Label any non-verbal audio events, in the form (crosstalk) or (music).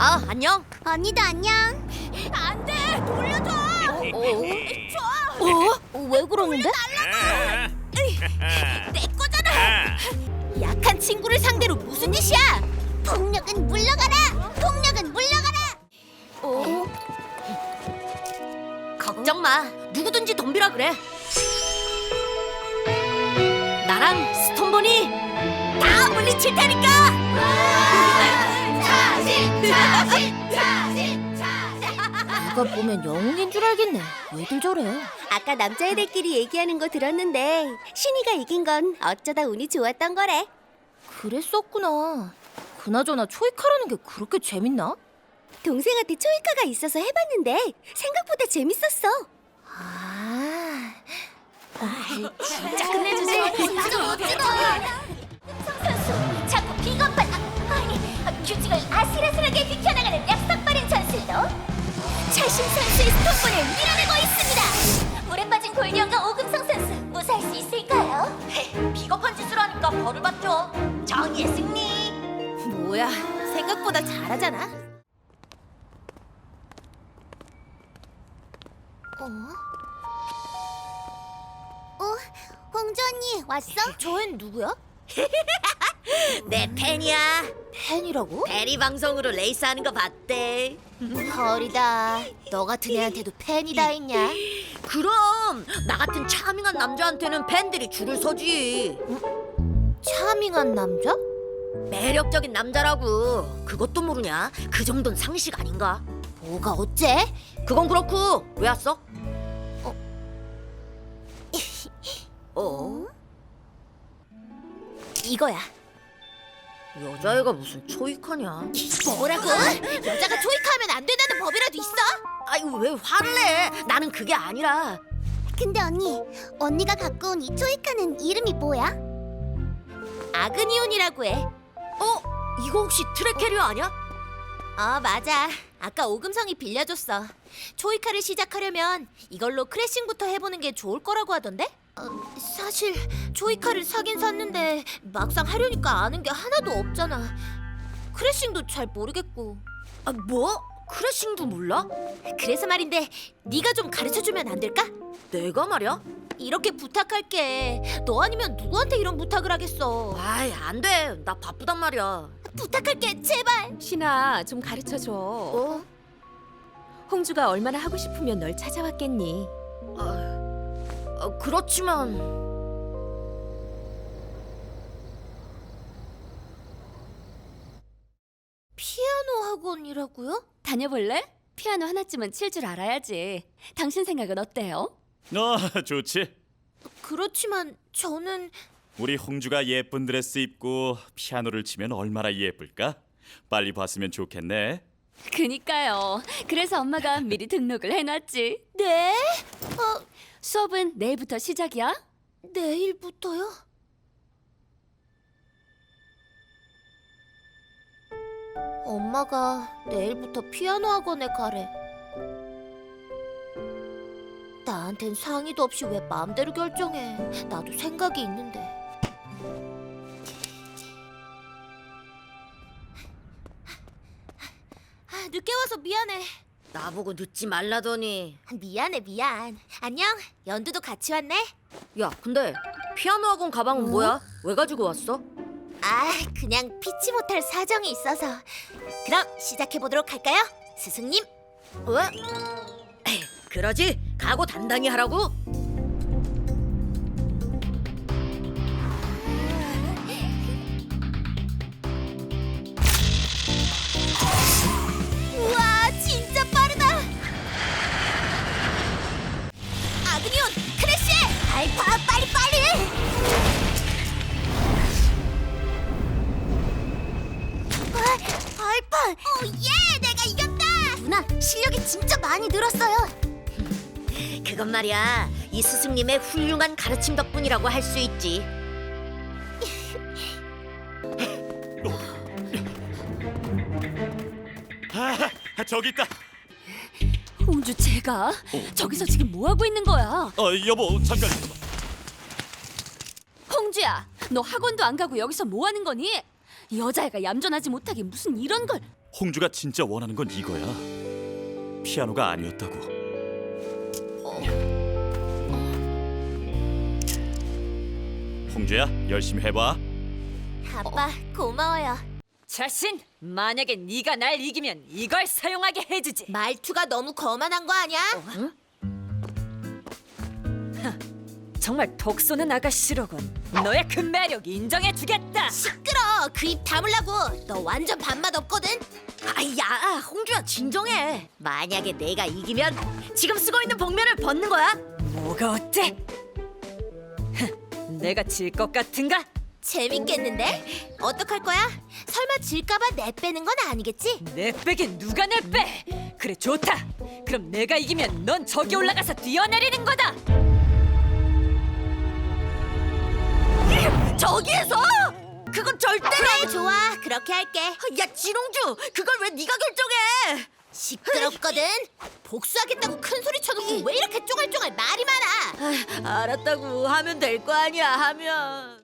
아, 안녕. 언니도 안녕. 안 돼! 돌려줘! 어? 어? 왜 그러는데? 내 거잖아! 약한 친구를 상대로 무슨 짓이야? 폭력은 물러가라. 폭력은 물러가라. 어? 걱정 마. 누구든지 덤비라 그래. 나랑 스톤버니 다 물리칠 테니까! 누가 보면 영웅인 줄 알겠네. 왜들 저래? 아까 남자애들끼리 얘기하는 거 들었는데 신이가 이긴 건 어쩌다 운이 좋았던 거래. 그랬었구나. 그나저나 초이카라는 게 그렇게 재밌나? 동생한테 초이카가 있어서 해봤는데 생각보다 재밌었어. 아, 진짜 끝내주지. (laughs) 벌을 받죠. 정의의 승리. 뭐야? 생각보다 잘하잖아. 어? 어, 홍주 언니 왔어? 저 앤 누구야? (laughs) 내 팬이야. 팬이라고? 베리 방송으로 레이스하는 거 봤대. 헐이다. 너 같은 애한테도 팬이 다 있냐? (laughs) 그럼 나 같은 차밍한 남자한테는 팬들이 줄을 서지. 차밍한 남자? 매력적인 남자라고. 그것도 모르냐? 그 정도는 상식 아닌가? 뭐가 어째? 그건 그렇고 왜 왔어? 어? 이거야. 여자애가 무슨 초이카냐? 뭐라고? 여자가 초이카하면 안 된다는 법이라도 있어? 아이 왜 화를 내? 나는 그게 아니라 근데 언니, 언니가 갖고 온 이 초이카는 이름이 뭐야? 아그니온이라고 해. 어? 이거 혹시 트랙캐리어 아니야? 어 맞아. 아까 오금성이 빌려줬어. 초이카를 시작하려면 이걸로 크래싱부터 해보는 게 좋을 거라고 하던데? 어, 사실 초이카를 사긴 샀는데 막상 하려니까 아는 게 하나도 없잖아. 크래싱도 잘 모르겠고. 아 뭐? 크래싱도 몰라? 그래서 말인데 네가 좀 가르쳐주면 안 될까? 내가 말이야? 이렇게 부탁할게. 너 아니면 누구한테 이런 부탁을 하겠어? 아이 안 돼 나 바쁘단 말이야 부탁할게 제발. 신아 좀 가르쳐 줘 어? 홍주가 얼마나 하고 싶으면 널 찾아왔겠니 아, 아, 그렇지만 피아노 학원이라고요? 다녀볼래? 피아노 하나쯤은 칠 줄 알아야지 당신 생각은 어때요? 아, 좋지. 그렇지만 저는 우리 홍주가 예쁜 드레스 입고 피아노를 치면 얼마나 예쁠까? 빨리 봤으면 좋겠네. 그니까요 그래서 엄마가 미리 등록을 해놨지 네? 수업은 내일부터 시작이야 내일부터요? 엄마가 내일부터 피아노 학원에 가래. 나한텐 상의도 없이 왜 마음대로 결정해? 나도 생각이 있는데. 아, 늦게 와서 미안해. 나보고 늦지 말라더니 미안해 미안. 안녕. 연두도 같이 왔네. 야 근데 피아노 학원 가방은 뭐야? 왜 가지고 왔어? 아, 그냥 피치 못할 사정이 있어서. 그럼 시작해 보도록 할까요? 스승님. 왜? (clears throat) 그러지 각오 단단히 하라고 우와, 진짜 빠르다. 아그니온 크래쉬! 알파 빨리 빨리! 아, 알파! 오 예, 내가 이겼다! 누나, 실력이 진짜 많이 늘었어요. 그건 말이야 이 스승님의 훌륭한 가르침 덕분이라고 할 수 있지 아, 저기 있다. 홍주 제가 저기서 지금 뭐 하고 있는 거야 어, 여보, 잠깐. 홍주야 너 학원도 안 가고 여기서 뭐 하는 거니 여자애가 얌전하지 못하게 무슨 이런 걸 홍주가 진짜 원하는 건 이거야. 피아노가 아니었다고. 홍주야, 열심히 해봐. 아빠 고마워요. 자신, 만약에 네가 날 이기면 이걸 사용하게 해주지. 말투가 너무 거만한 거 아니야? 정말 독 쏘는 아가씨로군. 너의 그 매력 인정해주겠다. 시끄러. 그 입 다물라고. 너 완전 밥맛 없거든. 아야, 홍주야 진정해. 만약에 내가 이기면 지금 쓰고 있는 복면을 벗는 거야. 뭐가 어때? 내가 질 것 같은가? 재밌겠는데? 어떡할 거야? 설마 질까봐 내 빼는 건 아니겠지? 내 빼긴 누가 내 빼? 그래 좋다. 그럼 내가 이기면 넌 저기 올라가서 뛰어내리는 거다. 저기에서? 그건 절대로 그래 좋아. 그렇게 할게. 야 진홍주, 그걸 왜 네가 결정해? 시끄럽거든. 복수하겠다고 큰 소리 쳐놓고 왜 이렇게 쪼갈쪼갈 말이 많아? 알았다고 하면 될 거 아니야 하면.